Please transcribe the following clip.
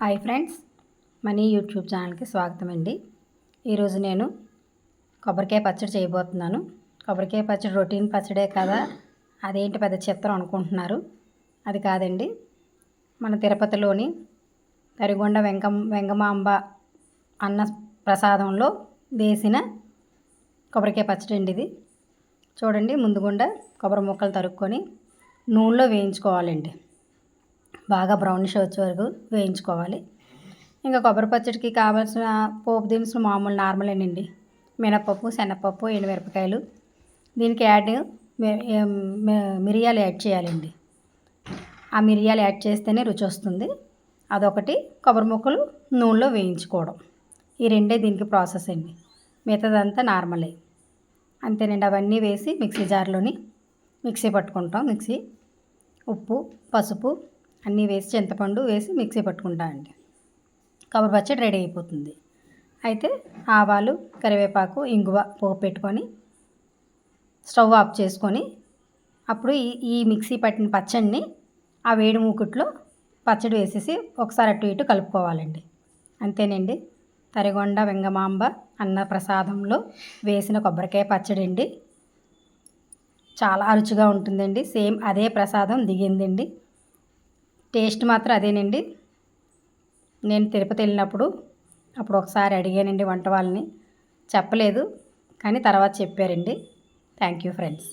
Hi friends money YouTube ఛానల్కి స్వాగతం అండి ఈరోజు నేను కొబ్బరికాయ పచ్చడి చేయబోతున్నాను. కొబ్బరికాయ పచ్చడి రొటీన్ పచ్చడే కదా అదేంటి పెద్ద చిత్రం అనుకుంటున్నారు? అది కాదండి. మన తిరుపతిలోని తరిగొండ వెంకం వెంగమాంబ అన్న ప్రసాదంలో వేసిన కొబ్బరికాయ పచ్చడి అండి ఇది. చూడండి ముందుగుండా కొబ్బరి ముక్కలు తరుక్కొని నూనెలో వేయించుకోవాలండి. బాగా బ్రౌనిష్ వచ్చే వరకు వేయించుకోవాలి. ఇంకా కొబ్బరి పచ్చడికి కావాల్సిన పోపు దినుసులు మామూలు నార్మలేనండి మినపప్పు శనగపప్పు ఎండుమిరపకాయలు. దీనికి యాడ్ మిరియాలు యాడ్ చేయాలండి. ఆ మిరియాలు యాడ్ చేస్తేనే రుచి వస్తుంది. అదొకటి. కొబ్బరి ముక్కలు నూనెలో వేయించుకోవడం. ఈ రెండే దీనికి ప్రాసెస్ అండి. మిగతాదంతా నార్మలే అంతేనండి. అవన్నీ వేసి మిక్సీ జార్లోని మిక్సీ పట్టుకుంటాం. మిక్సీ ఉప్పు పసుపు అన్నీ వేసి చింతపండు వేసి మిక్సీ పట్టుకుంటా అండి. కొబ్బరి పచ్చడి రెడీ అయిపోతుంది. అయితే ఆవాలు కరివేపాకు ఇంగువ పోపు పెట్టుకొని స్టవ్ ఆఫ్ చేసుకొని అప్పుడు ఈ ఈ మిక్సీ పట్టిన పచ్చడిని ఆ వేడి మూకుట్లో పచ్చడి వేసేసి ఒకసారి అటు ఇటు కలుపుకోవాలండి. అంతేనండి. తరిగొండ వెంగమాంబ అన్న ప్రసాదంలో వేసిన కొబ్బరికాయ పచ్చడి అండి. చాలా రుచిగా ఉంటుందండి. సేమ్ అదే ప్రసాదం దిగిందండి. టేస్ట్ మాత్రం అదేనండి. నేను తిరుపతి వెళ్ళినప్పుడు అప్పుడు ఒకసారి అడిగానండి వంట వాళ్ళని చెప్పలేదు కానీ తర్వాత చెప్పారండి. Thank you friends.